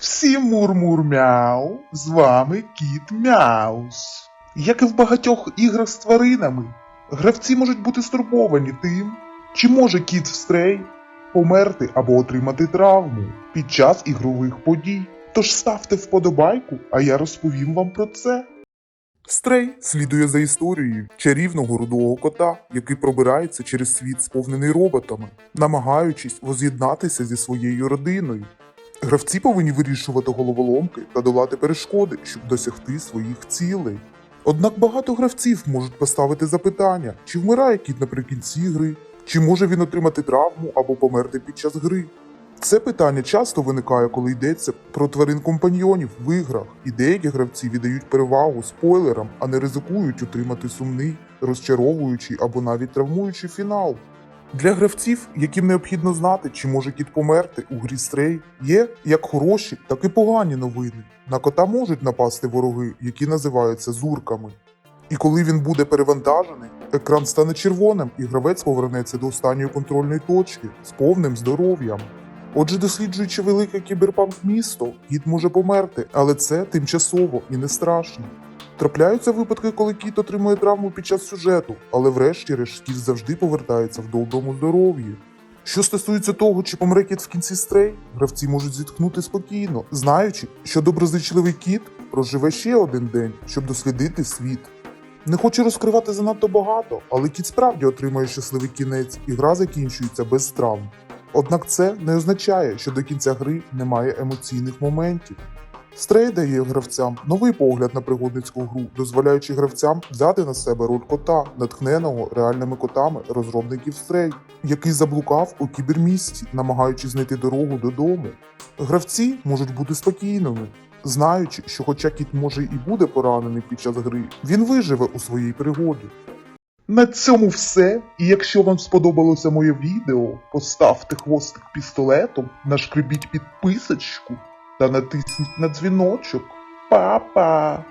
Всім мур-мур-мяу, з вами кіт Мяус. Як і в багатьох іграх з тваринами, гравці можуть бути стурбовані тим, чи може кіт в стрей померти або отримати травму під час ігрових подій. Тож ставте вподобайку, а я розповім вам про це. Стрей слідує за історією чарівного рудого кота, який пробирається через світ, сповнений роботами, намагаючись воз'єднатися зі своєю родиною. Гравці повинні вирішувати головоломки та долати перешкоди, щоб досягти своїх цілей. Однак багато гравців можуть поставити запитання, чи вмирає кіт наприкінці гри, чи може він отримати травму або померти під час гри. Це питання часто виникає, коли йдеться про тварин компаньйонів в іграх, і деякі гравці віддають перевагу спойлерам, а не ризикують отримати сумний, розчаровуючий або навіть травмуючий фінал. Для гравців, яким необхідно знати, чи може кіт померти у грі Стрей, є як хороші, так і погані новини. На кота можуть напасти вороги, які називаються зурками. І коли він буде перевантажений, екран стане червоним, і гравець повернеться до останньої контрольної точки з повним здоров'ям. Отже, досліджуючи велике кіберпанк місто, кіт може померти, але це тимчасово і не страшно. Трапляються випадки, коли кіт отримує травму під час сюжету, але врешті-решт кіт завжди повертається в доброму здоров'ї. Що стосується того, чи помре кіт в кінці стрей, гравці можуть зітхнути спокійно, знаючи, що доброзичливий кіт проживе ще один день, щоб дослідити світ. Не хочу розкривати занадто багато, але кіт справді отримує щасливий кінець, і гра закінчується без травм. Однак це не означає, що до кінця гри немає емоційних моментів. Стрей дає гравцям новий погляд на пригодницьку гру, дозволяючи гравцям взяти на себе роль кота, натхненого реальними котами розробників Стрей, який заблукав у кібермісті, намагаючись знайти дорогу додому. Гравці можуть бути спокійними, знаючи, що хоча кіт може і буде поранений під час гри, він виживе у своїй пригоді. На цьому все. І якщо вам сподобалося моє відео, поставте хвостик пістолетом, нашкребіть підписочку та натисніть на дзвіночок. Па-па!